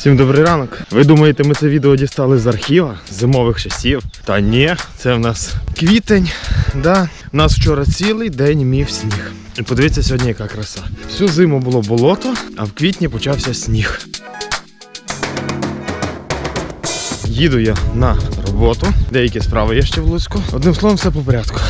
Всім добрий ранок. Ви думаєте, ми це відео дістали з архіва зимових часів? Та ні, це в нас квітень. Да. У нас вчора цілий день мів сніг. І подивіться сьогодні, яка краса. Всю зиму було болото, а в квітні почався сніг. Їду я на роботу. Деякі справи є ще в Луцьку. Одним словом, все по порядку.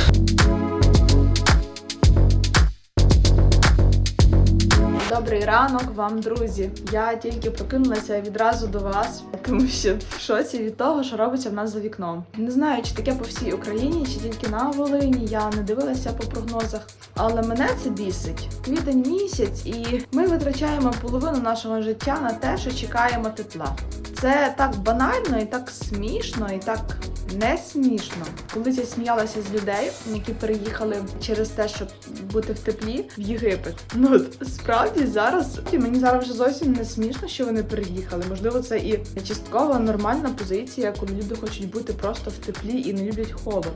Добрий ранок вам, друзі. Я тільки прокинулася відразу до вас, тому що в шоці від того, що робиться в нас за вікном. Не знаю, чи таке по всій Україні, чи тільки на Волині. Я не дивилася по прогнозах, але мене це бісить. Квітень місяць, і ми витрачаємо половину нашого життя на те, що чекаємо тепла. Це так банально і так смішно, і так не смішно. Колись я сміялася з людей, які переїхали через те, щоб бути в теплі в Єгипет. Ну от справді зараз і мені зараз вже зовсім не смішно, що вони переїхали. Можливо, це і частково нормальна позиція, коли люди хочуть бути просто в теплі і не люблять холод.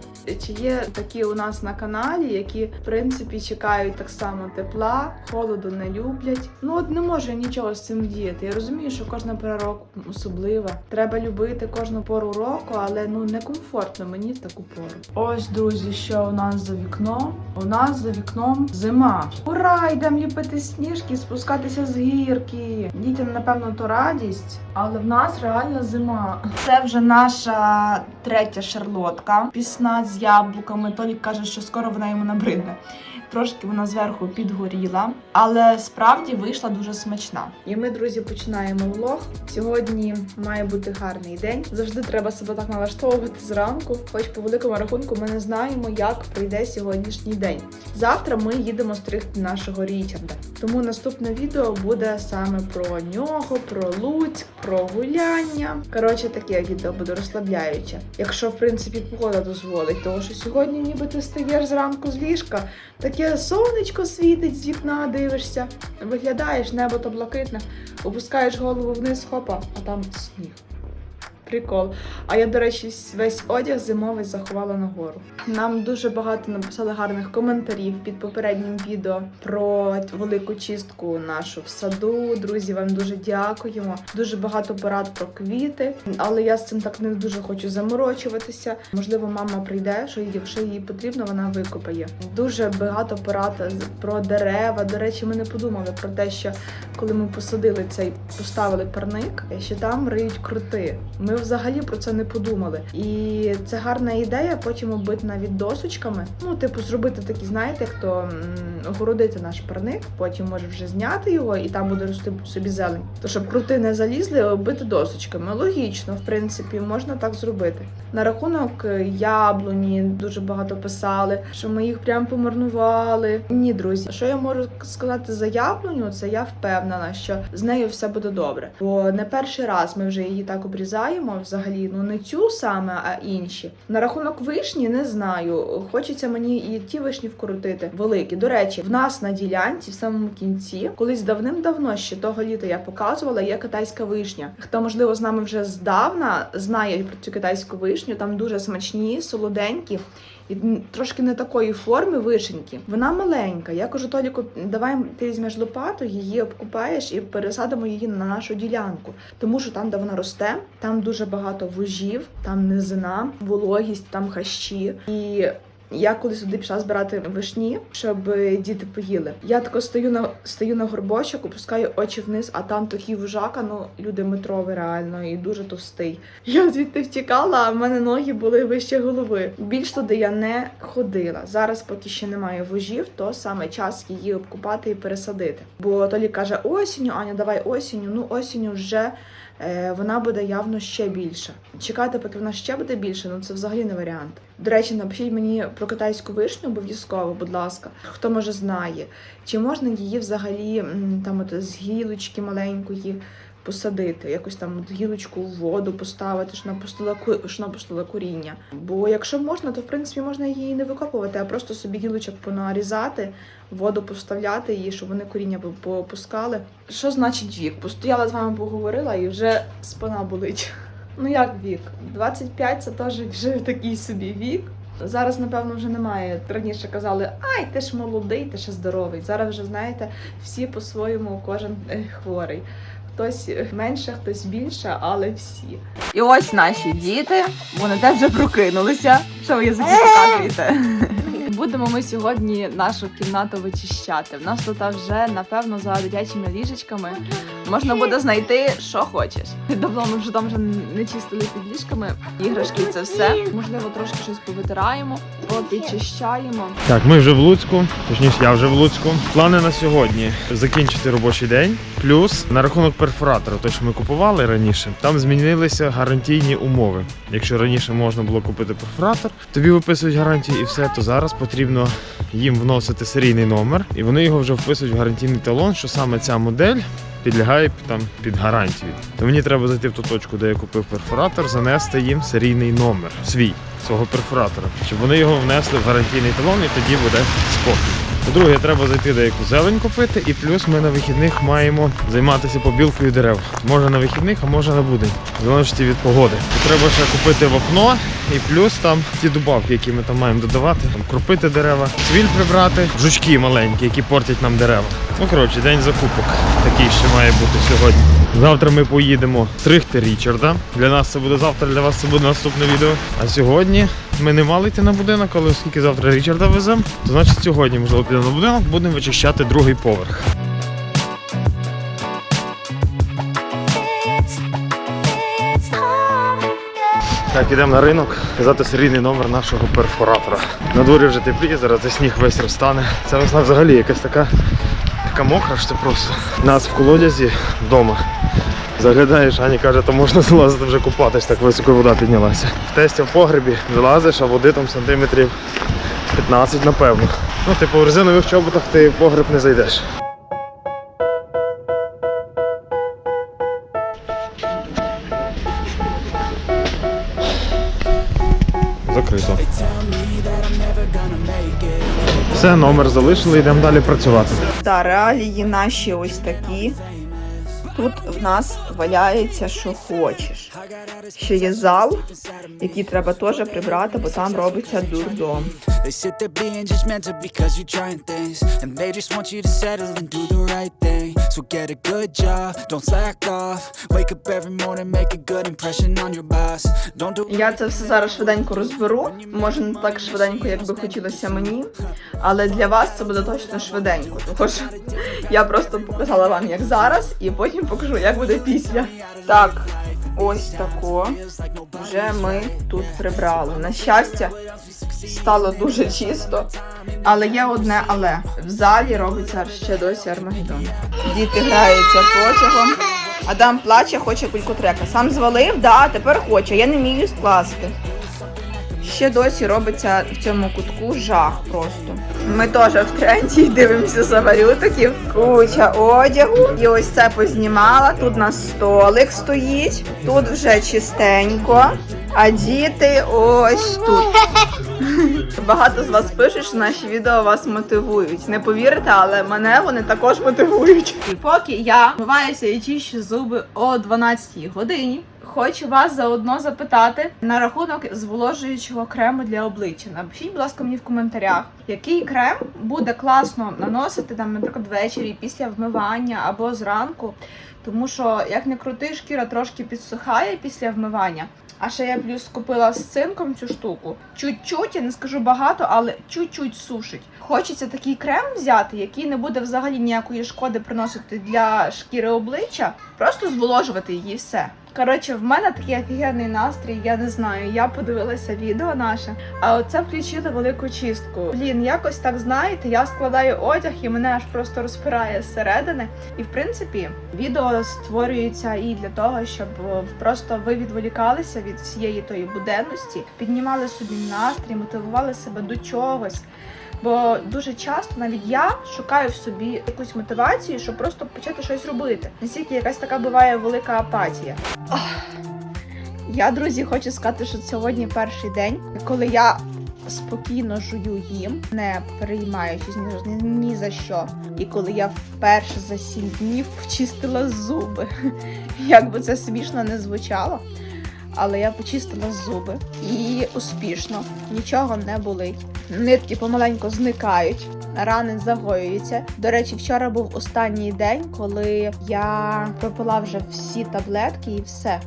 Чи є такі у нас на каналі, які в принципі чекають так само тепла, холоду не люблять. Ну от не можу я нічого з цим діяти. Я розумію, що кожна пора року особлива. Треба любити кожну пору року, але ну не комфортно мені в таку пору. Ось, друзі, що у нас за вікном? У нас за вікном зима. Ура! Йдемо ліпити сніжки, спускатися з гірки. Дітям, напевно, то радість, але в нас реально зима. Це вже наша третя шарлотка. Пісна з яблуками. Толік каже, що скоро вона йому набридне. Трошки вона зверху підгоріла, але справді вийшла дуже смачна. І ми, друзі, починаємо влог. Сьогодні має бути гарний день. Завжди треба себе так налаштовувати зранку. Хоч по великому рахунку ми не знаємо, як пройде сьогоднішній день. Завтра ми їдемо стригти нашого Річарда. Тому наступне відео буде саме про нього, про Луцьк, про гуляння. Коротше, таке відео буде розслабляюче. Якщо в принципі погода дозволить, тому що сьогодні ніби ти стаєш зранку з ліжка, таке сонечко світить з вікна, дивишся, виглядаєш, небо то блакитне, опускаєш голову вниз, хопа, а там сніг. Прикол. А я, до речі, весь одяг зимовий заховала нагору. Нам дуже багато написали гарних коментарів під попереднім відео про велику чистку нашу в саду. Друзі, вам дуже дякуємо. Дуже багато порад про квіти, але я з цим так не дуже хочу заморочуватися. Можливо, мама прийде, що якщо їй потрібно, вона викопає. Дуже багато порад про дерева. До речі, ми не подумали про те, що коли ми посадили цей, поставили парник, що там риють крути. Ми взагалі про це не подумали. І це гарна ідея, потім оббити навіть досочками. Ну, типу, зробити такі, знаєте, як то м, огородити наш парник, потім може вже зняти його, і там буде рости собі зелень. То щоб крути не залізли, оббити досочками. Логічно, в принципі, можна так зробити. На рахунок е, яблуні дуже багато писали, що ми їх прям помарнували. Ні, друзі, що я можу сказати за яблуню, це я впевнена, що з нею все буде добре. Бо не перший раз ми вже її так обрізаємо. Взагалі, ну не цю саме, а інші. На рахунок вишні не знаю. Хочеться мені і ті вишні вкрутити. Великі. До речі, в нас на ділянці, в самому кінці, колись давним-давно, ще того літа я показувала, є китайська вишня. Хто можливо з нами вже здавна знає про цю китайську вишню, там дуже смачні, солоденькі. Трошки не такої форми вишеньки. Вона маленька. Я кажу Толіку, давай ти візьмеш лопату, її обкупаєш і пересадимо її на нашу ділянку. Тому що там, де вона росте, там дуже багато вужів, там низина, вологість, там хащі. І я коли сюди пішла збирати вишні, щоб діти поїли. Я тако стою на стою на горбочок, опускаю очі вниз, а там такий вужака, ну люди метровий реально і дуже товстий. Я звідти втікала, а в мене ноги були вище голови. Більш туди я не ходила. Зараз, поки ще немає вужів, то саме час її обкупати і пересадити. Бо Толі каже: осінню, Аня, давай осінню. Ну осінню вже е, вона буде явно ще більша. Чекати, поки вона ще буде більше, ну це взагалі не варіант. До речі, напишіть мені про китайську вишню обов'язково, будь ласка, хто може знає, чи можна її взагалі там от з гілочки маленької посадити, якось там от гілочку в воду поставити, щоб вона пустила ку- вона пустила коріння. Бо якщо можна, то в принципі можна її не викопувати, а просто собі гілочок понарізати, воду поставляти її, щоб вони коріння по- попускали. Що значить вік? Постояла з вами, поговорила і вже спина болить. Ну як вік? 25 це теж вже такий собі вік. Зараз, напевно, вже немає. Раніше казали, ай, ти ж молодий, ти ще здоровий. Зараз вже, знаєте, всі по-своєму, кожен е, хворий. Хтось менше, хтось більше, але всі. І ось наші діти. Вони теж вже прокинулися. Що ви язики показуєте? Будемо ми сьогодні нашу кімнату вичищати. В нас тут вже, напевно, за дитячими ліжечками можна буде знайти, що хочеш. Давно ми вже там вже не чистили під ліжками. Іграшки це все. Можливо, трошки щось повитираємо, попідчищаємо. Так, ми вже в Луцьку, точніше, я вже в Луцьку. Плани на сьогодні закінчити робочий день. Плюс на рахунок перфоратора, той, що ми купували раніше, там змінилися гарантійні умови. Якщо раніше можна було купити перфоратор, тобі виписують гарантію і все, то зараз потрібно їм вносити серійний номер, і вони його вже вписують в гарантійний талон, що саме ця модель. Підлягає там під гарантію. То мені треба зайти в ту точку, де я купив перфоратор, занести їм серійний номер свій свого перфоратора, щоб вони його внесли в гарантійний талон і тоді буде спокій. По-друге, треба зайти деяку зелень купити, і плюс ми на вихідних маємо займатися побілкою дерев. Може на вихідних, а може на будень. В залежності від погоди. І треба ще купити вапно, і плюс там ті добавки, які ми там маємо додавати. Там кропити дерева, цвіль прибрати, жучки маленькі, які портять нам дерева. Ну коротше, день закупок такий ще має бути сьогодні. Завтра ми поїдемо стригти Річарда. Для нас це буде завтра, для вас це буде наступне відео. А сьогодні ми не мали йти на будинок, але оскільки завтра Річарда веземо, то значить сьогодні можливо підемо на будинок, будемо вичищати другий поверх. Так, ідемо на ринок, казати серійний номер нашого перфоратора. На дворі вже тепліє, зараз цей сніг весь розтане. Ця весна взагалі якась така, така мокра, що просто. Нас в колодязі вдома. Заглядаєш, Аня каже, то можна залазити вже купатись, так високо вода піднялася. В тесті в погребі залазиш, а води там сантиметрів 15, напевно. Ну, типу, в резинових чоботах ти в погреб не зайдеш. Закрито. Все, номер залишили, йдемо далі працювати. Та реалії наші ось такі. Тут в нас валяється, що хочеш. Ще є зал, який треба теж прибрати, бо там робиться дурдом. They sit there being judgmental because you're trying things And they just want you to settle and do the right thing So get a good job, don't slack off Wake up every morning, make a good impression on your boss Don't do Я це все зараз швиденько розберу. Може не так швиденько, як би хотілося мені, але для вас це буде точно швиденько. Тому я просто показала вам, як зараз, і потім покажу, як буде після. Так, ось тако. Вже ми тут прибрали. На щастя, стало дуже чисто. Але є одне але. В залі робиться ще досі Армагеддон. Діти граються потягом. Адам плаче, хоче кульку трека. Сам звалив, да, тепер хоче. Я не вмію скласти. Ще досі робиться в цьому кутку жах просто. Ми теж в тренді дивимося самолютиків. Куча одягу. І ось це познімала. Тут у нас столик стоїть. Тут вже чистенько. А діти ось тут. Багато з вас пишуть, що наші відео вас мотивують. Не повірите, але мене вони також мотивують. Поки я вмиваюся і чищу зуби о 12 годині. Хочу вас заодно запитати на рахунок зволожуючого крему для обличчя. Напишіть, будь ласка, мені в коментарях, який крем буде класно наносити там, наприклад, ввечері після вмивання або зранку. Тому що, як не крути, шкіра трошки підсухає після вмивання. А ще я плюс купила з цинком цю штуку. Чуть-чуть, я не скажу багато, але чуть-чуть сушить. Хочеться такий крем взяти, який не буде взагалі ніякої шкоди приносити для шкіри обличчя, просто зволожувати її все. Коротше, в мене такий офігенний настрій, я не знаю. Я подивилася відео наше, а оце включили велику чистку. Блін, якось так знаєте, я складаю одяг і мене аж просто розпирає зсередини. І в принципі, відео створюється і для того, щоб просто ви відволікалися від всієї тої буденності, піднімали собі настрій, мотивували себе до чогось. Бо дуже часто навіть я шукаю в собі якусь мотивацію, щоб просто почати щось робити. Настільки якась така буває велика апатія. Я, друзі, хочу сказати, що сьогодні перший день, коли я спокійно жую їм, не переймаючись ні, ні за що. І коли я вперше за сім днів почистила зуби. Як би це смішно не звучало. Але я почистила зуби і успішно нічого не болить. Нитки помаленьку зникають, рани загоюються. До речі, вчора був останній день, коли я пропила вже всі таблетки і все.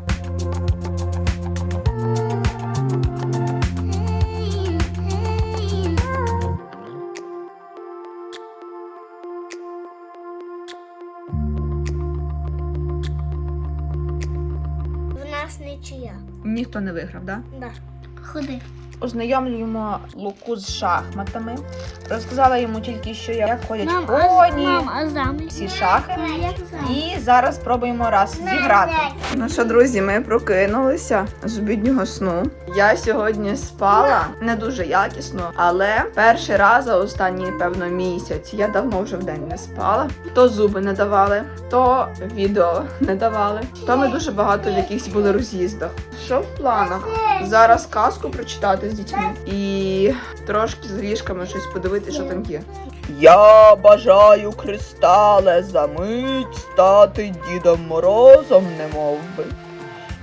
Нас нічия. Ніхто не виграв, да? Да. Ходи. Ознайомлюємо Луку з шахматами. Розказала йому тільки, що як ходять Мам, коні, всі шахи. І зараз спробуємо раз зіграти. Ну що, друзі, ми прокинулися з обіднього сну. Я сьогодні спала не дуже якісно, але перший раз за останній, певно, місяць я давно вже в день не спала. То зуби не давали, то відео не давали, то ми дуже багато в якихось були роз'їздах. Що в планах? Зараз казку прочитати з дітьми і трошки з ліжками щось подивитися, що там є. Я бажаю кристале за мить стати Дідом Морозом, немов би.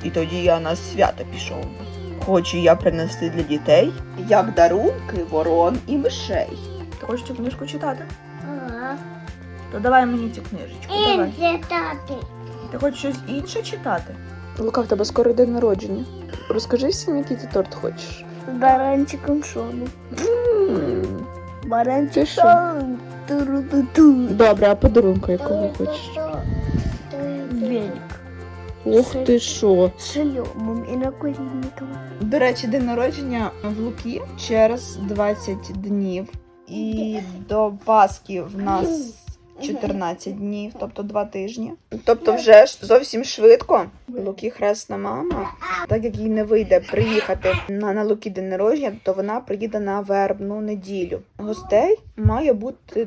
І тоді я на свято пішов би. Хочу я принести для дітей, як дарунки ворон і мишей. Ти хочеш цю книжку читати? Ага. То давай мені цю книжечку. Давай. Інше тати. Ти хочеш щось інше читати? Лука, в тебе скоро день народження. Розкажи всім, який ти торт хочеш. З баранчиком шону. Баранчик що? Туру-ту-ту. Добре, а подарунку якого хочеш? Велик. Ух ти що! З шльомом і наколінником. До речі, день народження в Луки через 20 днів. І до Пасхи в нас 14 днів, тобто 2 тижні. Тобто, вже ж зовсім швидко. Луки хресна мама. Так як їй не вийде приїхати на, на Луки день народження, то вона приїде на вербну неділю. Гостей має бути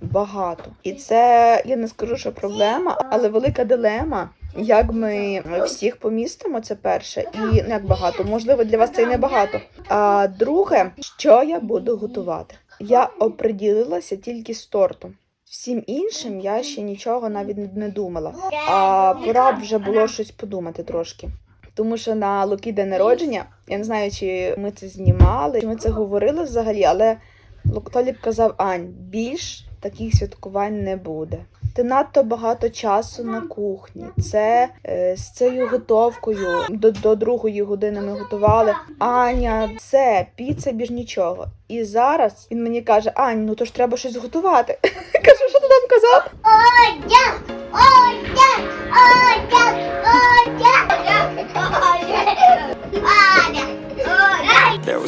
багато. І це я не скажу, що проблема, але велика дилема. Як ми всіх помістимо, це перше, і як багато. Можливо, для вас це і не багато. А друге, що я буду готувати? Я оприділилася тільки з тортом. Всім іншим я ще нічого навіть не- думала. А пора б вже було щось подумати трошки. Тому що на Луки день народження, я не знаю, чи ми це знімали, чи ми це говорили взагалі, але Толік казав Ань, більш таких святкувань не буде. Ти надто багато часу на кухні. Це е, з цією готовкою до, до другої години ми готували. Аня, це піца біж нічого. І зараз він мені каже: Ань, ну то ж треба щось готувати. Кажу, що ти там казав? Одяг! Одяг! Одяг! Одяг! Одяг!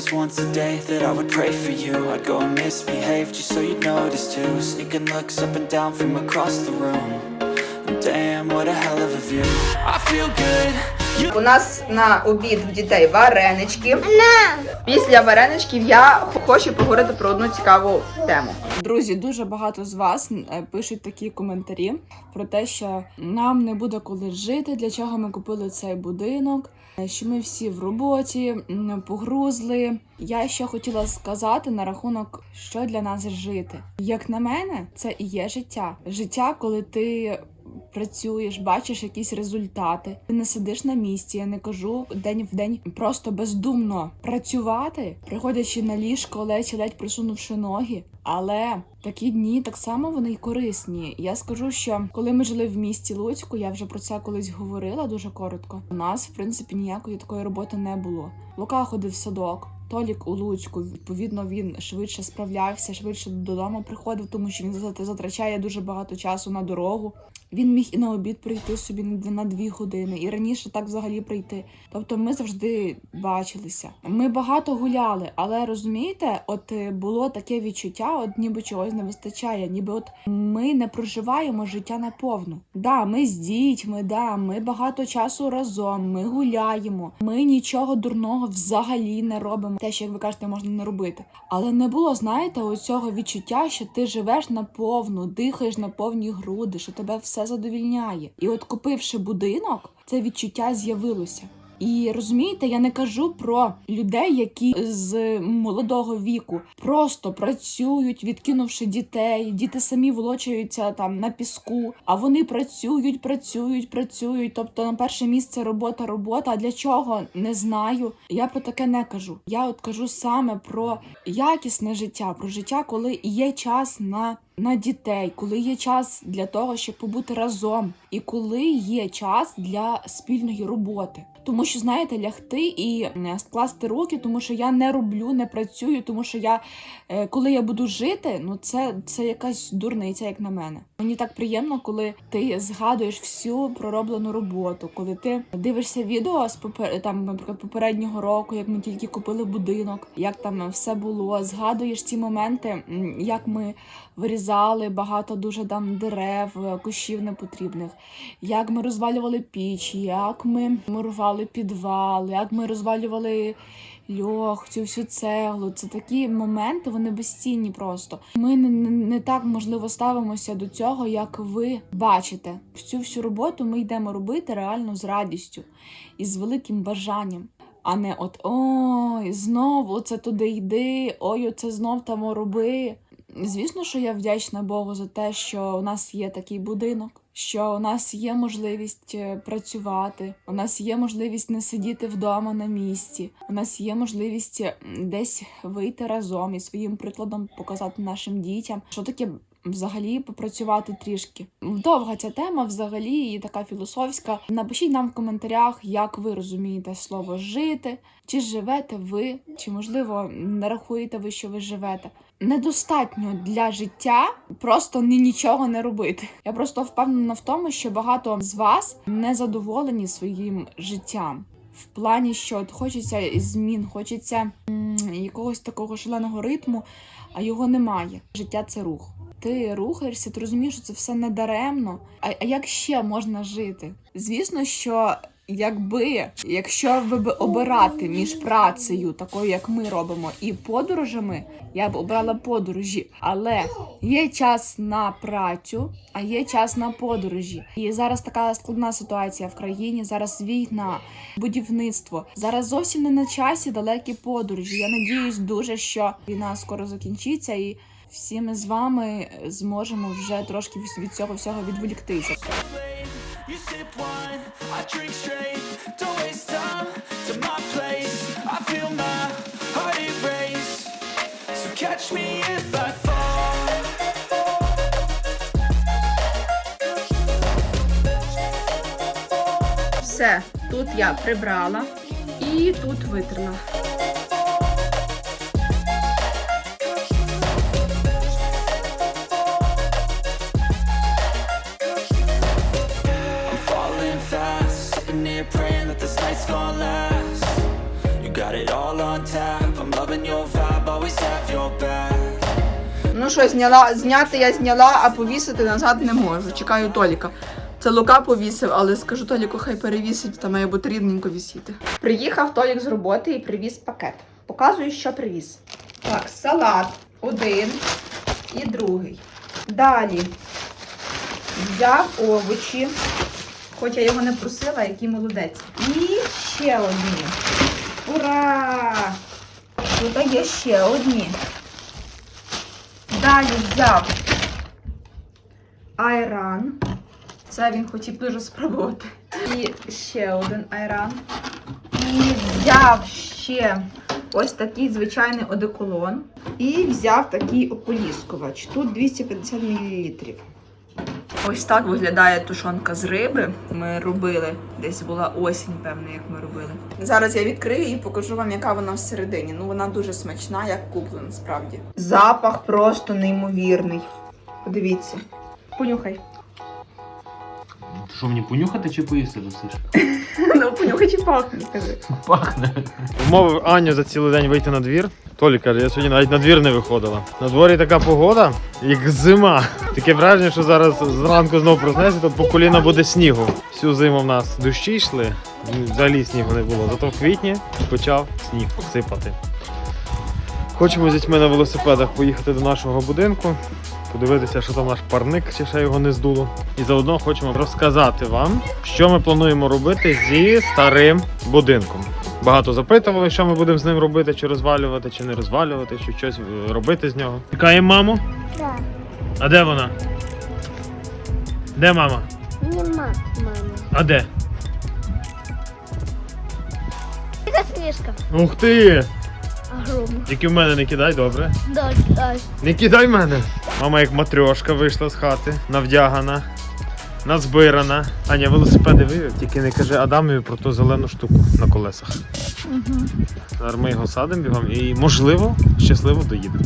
Was once a day that I would pray for you. I'd go and misbehave just so you'd notice too. Sneaking looks up and down from across the room. Damn, what a hell of a view. I feel good. У нас на обід в дітей варенички. Після вареничків я хочу поговорити про одну цікаву тему. Друзі, дуже багато з вас е, пишуть такі коментарі про те, що нам не буде коли жити, для чого ми купили цей будинок, що ми всі в роботі погрузли. Я ще хотіла сказати на рахунок, що для нас жити. Як на мене, це і є життя. Життя, коли ти працюєш, бачиш якісь результати. Ти не сидиш на місці. Я не кажу день в день просто бездумно працювати, приходячи на ліжко, ледь ледь присунувши ноги. Але такі дні так само вони й корисні. Я скажу, що коли ми жили в місті Луцьку, я вже про це колись говорила дуже коротко. У нас, в принципі, ніякої такої роботи не було. Лука ходив в садок. Толік у Луцьку, відповідно, він швидше справлявся, швидше додому приходив, тому що він зат- затрачає дуже багато часу на дорогу. Він міг і на обід прийти собі на дві години, і раніше так взагалі прийти. Тобто ми завжди бачилися. Ми багато гуляли, але розумієте, от е, було таке відчуття, от ніби чогось не вистачає, ніби от ми не проживаємо життя наповну. Да, ми з дітьми, да, ми багато часу разом, ми гуляємо, ми нічого дурного взагалі не робимо. Те, що як ви кажете, можна не робити. Але не було, знаєте, оцього відчуття, що ти живеш наповну, дихаєш на повні груди, що тебе все задовільняє. І от купивши будинок, це відчуття з'явилося. І розумієте, я не кажу про людей, які з молодого віку просто працюють, відкинувши дітей. Діти самі волочаються там на піску, а вони працюють, працюють, працюють. Тобто на перше місце робота, робота. А для чого не знаю. Я про таке не кажу. Я от кажу саме про якісне життя, про життя, коли є час на. На дітей, коли є час для того, щоб побути разом, і коли є час для спільної роботи. Тому що знаєте, лягти і скласти руки, тому що я не роблю, не працюю, тому що я е, коли я буду жити, ну це, це якась дурниця, як на мене. Мені так приємно, коли ти згадуєш всю пророблену роботу, коли ти дивишся відео з попер... там, наприклад, попереднього року, як ми тільки купили будинок, як там все було. Згадуєш ці моменти, як ми вирізали багато дуже там дерев, е, кущів непотрібних, як ми розвалювали піч, як ми мурували підвал, як ми розвалювали льох, цю всю цеглу. Це такі моменти, вони безцінні просто. Ми не, не, не так можливо ставимося до цього, як ви бачите. Всю всю роботу ми йдемо робити реально з радістю і з великим бажанням. А не от ой, знову це туди йди, ой, це знов там роби. Звісно, що я вдячна Богу за те, що у нас є такий будинок, що у нас є можливість е, працювати, у нас є можливість не сидіти вдома на місці, у нас є можливість е, десь вийти разом і своїм прикладом показати нашим дітям, що таке взагалі попрацювати трішки. Довга ця тема взагалі і така філософська. Напишіть нам в коментарях, як ви розумієте слово жити, чи живете ви, чи можливо не рахуєте ви, що ви живете. Недостатньо для життя просто ні нічого не робити. Я просто впевнена в тому, що багато з вас не задоволені своїм життям. В плані, що хочеться змін, хочеться м, якогось такого шаленого ритму, а його немає. Життя це рух. Ти рухаєшся, ти розумієш, що це все не даремно. А, а як ще можна жити? Звісно, що якби, якщо ви б обирати між працею, такою як ми робимо, і подорожами, я б обрала подорожі. Але є час на працю, а є час на подорожі. І зараз така складна ситуація в країні. Зараз війна, будівництво. Зараз зовсім не на часі далекі подорожі. Я надіюсь дуже, що війна скоро закінчиться і. Всі ми з вами зможемо вже трошки від цього всього відволіктися. You sip wine, I drink straight. Don't waste time to my place. I feel my heart erase. So catch me if I fall. Все, тут я прибрала і тут витерла. Night's gonna last. You got it all on tap. I'm loving your vibe, always have your back. Ну що, зняла, зняти я зняла, а повісити назад не можу. Чекаю Толіка. Це Лука повісив, але скажу Толіку, хай перевісить, та має бути рівненько вісіти. Приїхав Толік з роботи і привіз пакет. Показую, що привіз. Так, салат один і другий. Далі взяв овочі, хоч я його не просила, який молодець. І ще одні. Ура! Тут є ще одні. Далі взяв айран. Це він хотів дуже спробувати. І ще один айран. І взяв ще ось такий звичайний одеколон. І взяв такий ополіскувач. Тут 250 мл. Ось так виглядає тушонка з риби. Ми робили. Десь була осінь, певно, як ми робили. Зараз я відкрию і покажу вам, яка вона всередині. Ну вона дуже смачна, як куплена, справді. Запах просто неймовірний. Подивіться. Понюхай. Що мені понюхати чи поїсти досиш? Ну, понюхай чи пахне, скажи. Пахне. Вмовив Аню за цілий день вийти на двір. Толі каже, я сьогодні навіть на двір не виходила. На дворі така погода, як зима. Таке враження, що зараз зранку знову проснеться, то по коліна буде снігу. Всю зиму в нас дощі йшли, взагалі снігу не було. Зато в квітні почав сніг сипати. Хочемо з дітьми на велосипедах поїхати до нашого будинку. Подивитися, що там наш парник, чи ще його не здуло. І заодно хочемо розказати вам, що ми плануємо робити зі старим будинком. Багато запитували, що ми будемо з ним робити, чи розвалювати, чи не розвалювати, чи щось е, робити з нього. Чекаємо маму. Да. А де вона? Де мама? Нема мами. А де? Сніжка? Ух ти! Тільки в мене не кидай, добре. Да, кидай. Не кидай мене. Мама як матрьошка вийшла з хати, навдягана, назбирана. Аня, велосипеди вивів, тільки не кажи Адамові про ту зелену штуку на колесах. Зараз ми його садимо бігом і, можливо, щасливо доїдемо.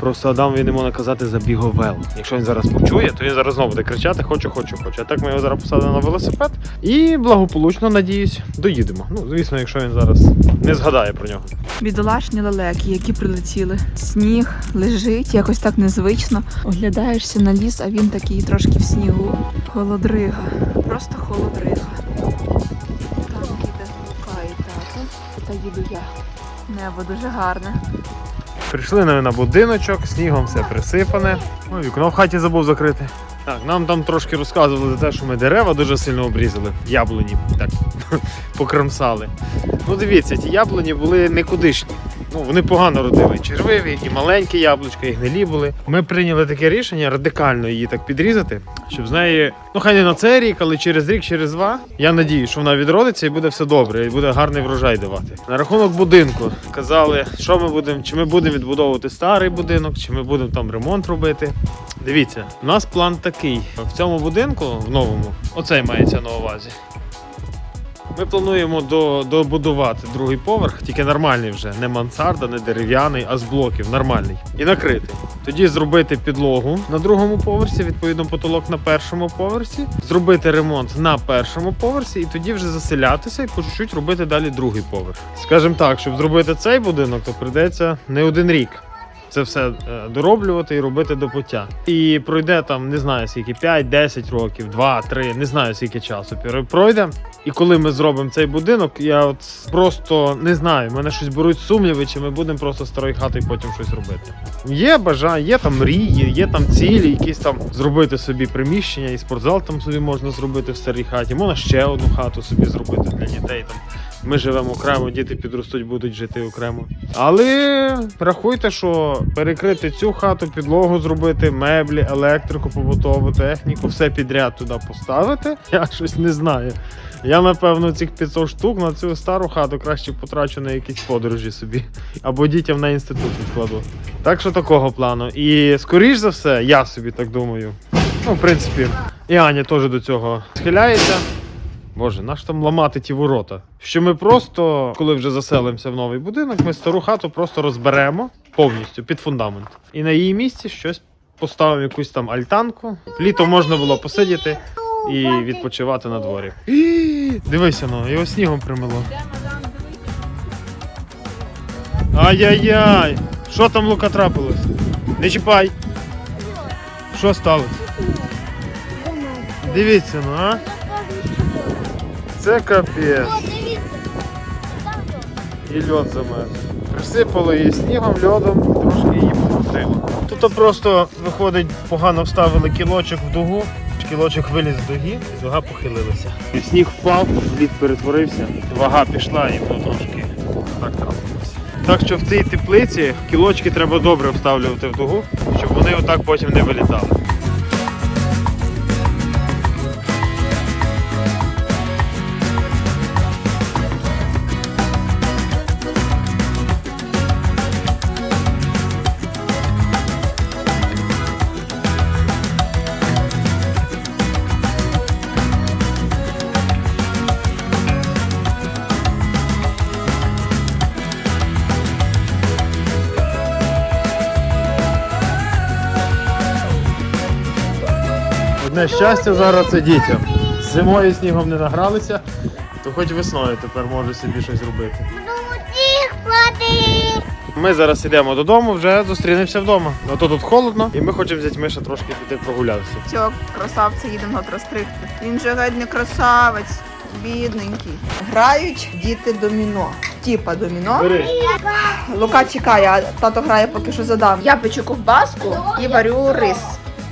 Просто Адамові не можна казати за біговел. Якщо він зараз почує, то він зараз знову буде кричати Хочу, хочу, хочу. А так ми його зараз посадимо на велосипед і благополучно, надіюсь, доїдемо. Ну, звісно, якщо він зараз не згадає про нього. Бідолашні лелеки, які прилетіли. Сніг лежить, якось так незвично. Оглядаєшся на ліс, а він такий трошки в снігу. Холодрига. Просто холодрига. Там їде Лука і тато. Та їду я. Небо дуже гарне. Прийшли на, на будиночок, снігом все присипане. Ой, вікно в хаті забув закрити. Так, нам там трошки розказували за те, що ми дерева дуже сильно обрізали. Яблуні, так, покромсали. Ну дивіться, ті яблуні були никудишні. Ну, вони погано родили. Червиві, і маленькі яблучка, і гнилі були. Ми прийняли таке рішення радикально її так підрізати, щоб з неї, ну хай не на цей рік, але через рік, через два. Я надію, що вона відродиться і буде все добре, і буде гарний врожай давати. На рахунок будинку казали, що ми будемо, чи ми будемо відбудовувати старий будинок, чи ми будемо там ремонт робити. Дивіться, у нас план такий: в цьому будинку, в новому, оцей мається на увазі. Ми плануємо до, добудувати другий поверх, тільки нормальний вже, не мансарда, не дерев'яний, а з блоків, нормальний. І накрити. Тоді зробити підлогу на другому поверсі, відповідно, потолок на першому поверсі, зробити ремонт на першому поверсі, і тоді вже заселятися і по чуть-чуть робити далі другий поверх. Скажімо так, щоб зробити цей будинок, то прийдеться не один рік. Це все е, дороблювати і робити до пуття. І пройде там, не знаю скільки, 5-10 років, 2-3, не знаю скільки часу пройде. І коли ми зробимо цей будинок, я от просто не знаю, мене щось беруть сумніви, чи ми будемо просто старою хатою потім щось робити. Є бажання, є там мрії, є там цілі, якісь там зробити собі приміщення, і спортзал там собі можна зробити в старій хаті. Можна ще одну хату собі зробити для дітей. Там ми живемо окремо, діти підростуть, будуть жити окремо. Але рахуйте, що перекрити цю хату, підлогу зробити, меблі, електрику, побутову техніку, все підряд туди поставити. Я щось не знаю. Я напевно цих 500 штук на цю стару хату краще потрачу на якісь подорожі собі або дітям на інститут відкладу. Так що такого плану. І скоріш за все, я собі так думаю. Ну, в принципі, і Аня теж до цього схиляється. Боже, наш там ламати ті ворота. Що ми просто, коли вже заселимося в новий будинок, ми стару хату просто розберемо повністю під фундамент. І на її місці щось поставимо якусь там альтанку. Літо можна було посидіти і відпочивати на дворі. Дивися, ну, його снігом примило. Ай-яй-яй! Що там Лука трапилось? Не чіпай! Що сталося? Дивіться, ну а? Це капець. І льод замерз. Присипало її снігом, льодом, трошки її покрутило. Тут просто виходить, погано вставили кілочок в дугу, кілочок виліз з дуги, і дуга похилилася. І сніг впав, лід перетворився, вага пішла і трошки так трапилося. Так що в цій теплиці кілочки треба добре вставлювати в дугу, щоб вони отак потім не вилітали. Щастя зараз це дітям. Зимою снігом не награлися, то хоч весною тепер може собі щось робити. Ну, тих плати. Ми зараз йдемо додому, вже зустрінемося вдома. А то тут холодно, і ми хочемо взяти Миша трошки піти прогулятися. Цього красавця їдемо от розстригти. Він же геть не красавець. Бідненький. Грають діти доміно. Тіпа доміно. Бери. Лука чекає, а тато грає поки що задам. Я печу ковбаску і варю рис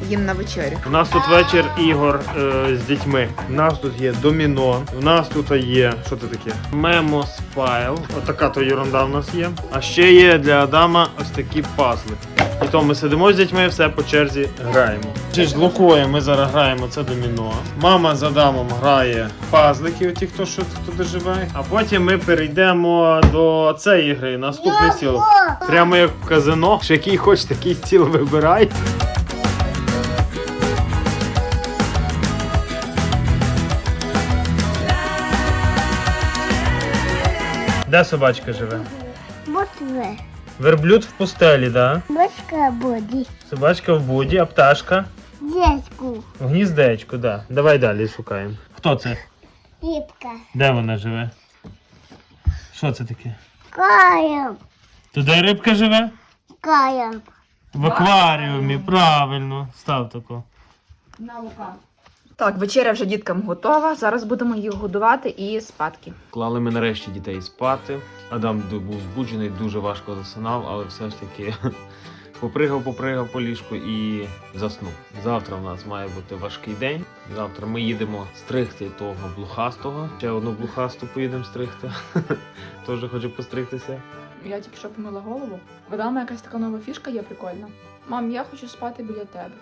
їм на вечерю. У нас тут вечір ігор е, з дітьми. У нас тут є доміно. У нас тут є. Що це таке? Мемо спайл. Отака то ерунда в нас є. А ще є для Адама ось такі пазли. І то ми сидимо з дітьми, все по черзі граємо. Чи ж з Лукою ми зараз граємо це доміно. Мама з Адамом грає пазлики, оті, хто що хто доживає. А потім ми перейдемо до цієї гри, наступний стіл. Прямо як в казино. Що який хочеш, такий стіл вибирай. Де собачка живе? Вот ви. Верблюд в пустелі, да? Мишка буде. Собачка в буді, а пташка Дядьку. в гніздечку, да. Давай далі шукаємо. Хто це? Рібка. Де вона живе? Що це таке? Каєм. Туди рибка живе? Каєм. В акваріумі, правильно. Став тако. Так, вечеря вже діткам готова. Зараз будемо їх годувати і спадки. Клали ми нарешті дітей спати. Адам був збуджений, дуже важко засинав, але все ж таки попригав, попригав по ліжку і заснув. Завтра в нас має бути важкий день. Завтра ми їдемо стригти того блухастого. Ще одну блухасту поїдемо стригти. Теж хочу постригтися. Я тільки що помила голову. Видала якась така нова фішка є прикольна. Мам, я хочу спати біля тебе.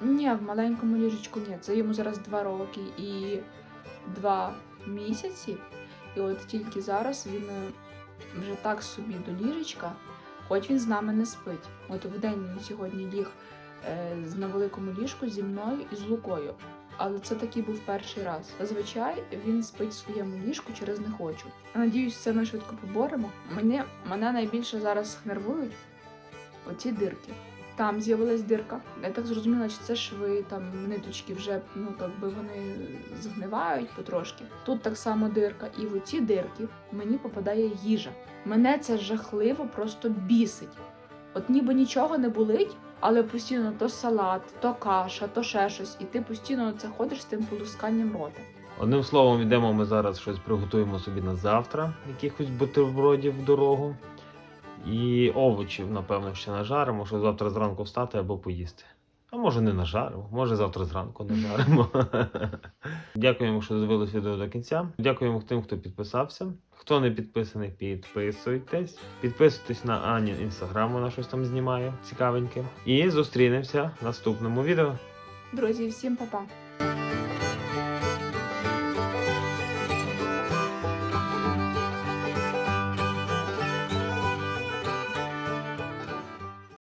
Ні, в маленькому ліжечку ні. Це йому зараз два роки і два місяці. І от тільки зараз він е, вже так собі до ліжечка, хоч він з нами не спить. От вдень він сьогодні ліг е, на великому ліжку зі мною і з Лукою. Але це такий був перший раз. Зазвичай він спить в своєму ліжку через не хочу. Надіюсь, це ми швидко поборемо. Мене, мене найбільше зараз нервують оці дирки. Там з'явилась дирка. Я так зрозуміла, що це шви, там ниточки вже ну так би вони згнивають потрошки. Тут так само дирка, і в оці дирки мені попадає їжа. Мене це жахливо просто бісить. От ніби нічого не болить, але постійно то салат, то каша, то ще щось, і ти постійно це ходиш з тим полусканням рота. Одним словом, йдемо ми зараз щось приготуємо собі на завтра, якихось бутербродів в дорогу. І овочів, напевно, ще нажаримо, щоб завтра зранку встати або поїсти. А може не нажаримо, може завтра зранку нажаримо. Дякуємо, що дивились відео до кінця. Дякуємо тим, хто підписався. Хто не підписаний, підписуйтесь. Підписуйтесь на Ані інстаграм, вона щось там знімає цікавеньке. І зустрінемося в наступному відео. Друзі, всім па-па!